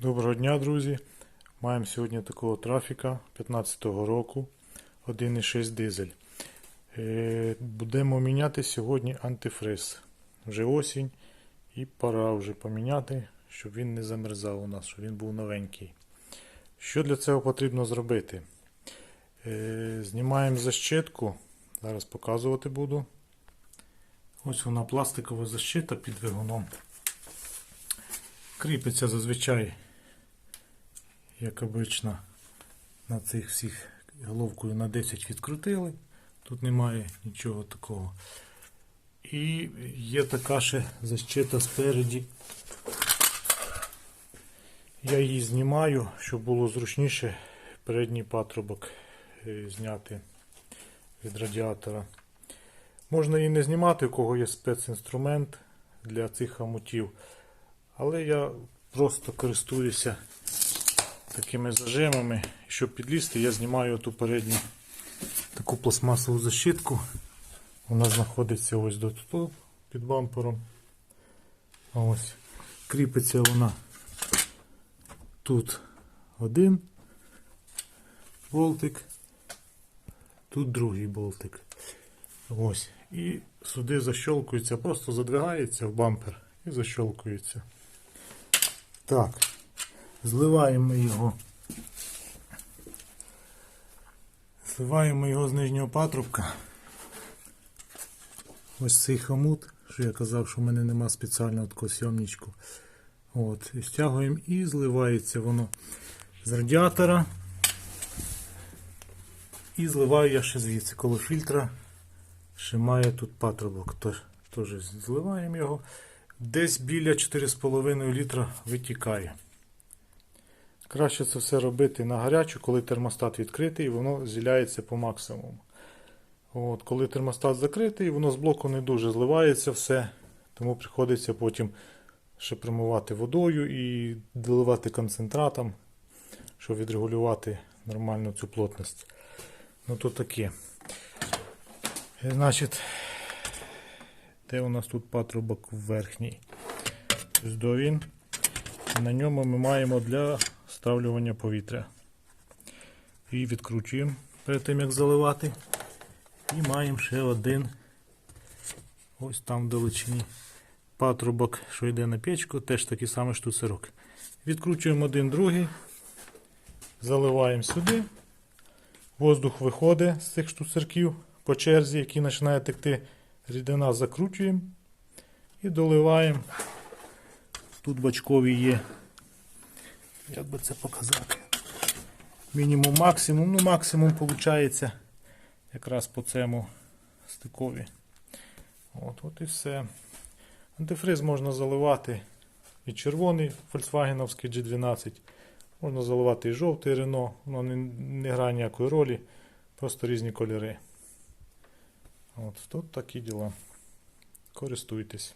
Доброго дня, друзі! Маємо сьогодні такого трафіка 15-го року 1.6 дизель. Е, Будемо міняти сьогодні антифриз. Вже осінь і пора вже поміняти, щоб він не замерзав у нас, щоб він був новенький. Що для цього потрібно зробити? Е, Знімаємо защитку. Зараз показувати буду. Ось вона пластикова защита під двигуном. Кріпиться зазвичай, як обично, на цих всіх головкою на 10 відкрутили. Тут немає нічого такого. І є така ще защита спереді. Я її знімаю, щоб було зручніше передній патрубок е, зняти від радіатора. Можна її не знімати, у кого є спецінструмент для цих хомутів. Але я просто користуюся такими зажимами. Щоб підлізти, я знімаю ту передню таку пластмасову защитку. Вона знаходиться ось до тут під бампером. Ось. Кріпиться вона тут один болтик, тут другий болтик. Ось. І сюди защолкується, просто задвигається в бампер і защолкується. Так, зливаємо його. Зливаємо його з нижнього патрубка. Ось цей хомут, що я казав, що в мене нема спеціального такого сйомничку. От, і стягуємо і зливається воно з радіатора. І зливаю я ще звідси коло фільтра. Ще має тут патрубок. Тож, зливаємо його. Десь біля 4,5 літра витікає. Краще це все робити на гарячу, коли термостат відкритий, воно зіляється по максимуму. От, коли термостат закритий, воно з блоку не дуже зливається все, тому приходиться потім ще промивати водою і доливати концентратом, щоб відрегулювати нормально цю плотність. Ну то таке. Е, Значить, де у нас тут патрубок верхній? Ось. На ньому ми маємо для ставлювання повітря. І відкручуємо перед тим, як заливати. І маємо ще один. Ось там в далечині. Патрубок, що йде на печку, теж такий самий штуцерок. Відкручуємо один другий. Заливаємо сюди. Воздух виходить з цих штуцерків по черзі, які починає текти. Рідина закручуємо і доливаємо. Тут бачкові є. Як би це показати? Мінімум максимум. Ну, максимум виходить якраз по цьому стикові. От, от і все. Антифриз можна заливати і червоний Volkswagen G12. Можна заливати і жовтий Renault, воно не, не грає ніякої ролі, просто різні кольори. От, тут такі діла. Користуйтесь.